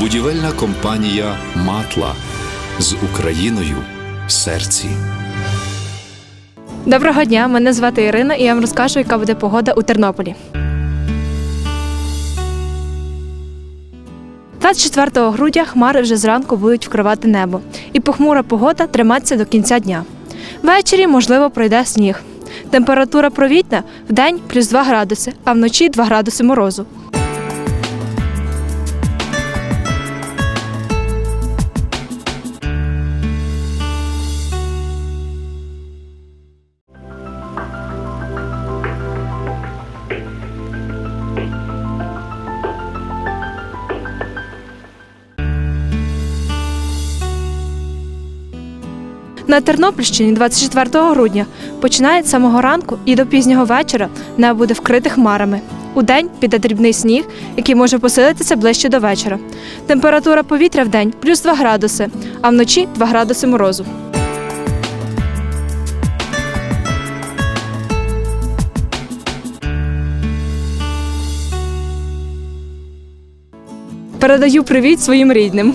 Будівельна компанія Матла з Україною в серці. Доброго дня, мене звати Ірина, і я вам розкажу, яка буде погода у Тернополі. 24 грудня хмари вже зранку будуть вкривати небо, і похмура погода триматися до кінця дня. Ввечері, можливо, пройде сніг. Температура провітна в день плюс 2 градуси, а вночі 2 градуси морозу. На Тернопільщині 24 грудня починає з самого ранку і до пізнього вечора небо буде вкрите хмарами. У день піде дрібний сніг, який може посилитися ближче до вечора. Температура повітря в день плюс 2 градуси, а вночі 2 градуси морозу. Передаю привіт своїм рідним.